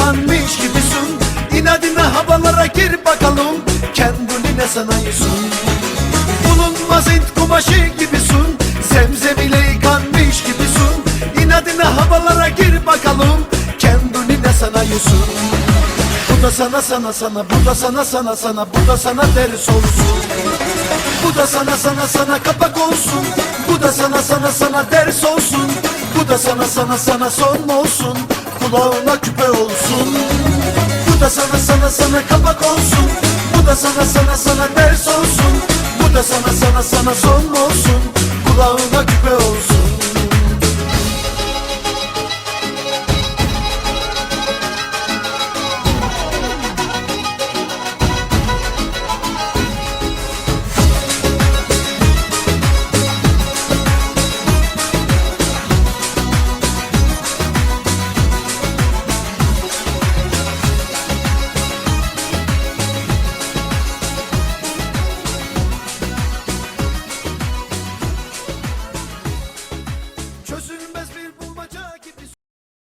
yıkanmış gibisin. İnadına havalara gir bakalım. Kendini ne sanıyorsun Bulunmaz int kumaşı gibisin. Zemzem ile yıkanmış gibisin. İnadına havalara gir bakalım. Kendini ne sanıyorsun Bu da sana sana sana. Bu da sana sana sana. Bu da sana ders olsun. Bu da sana sana sana kapak olsun. Bu da sana sana sana ders olsun sana sana sana son olsun? Kulağına küpe olsun. Bu da sana sana sana kapak olsun. Bu da sana sana sana ders olsun. Bu da sana sana sana son olsun? Kulağına küpe olsun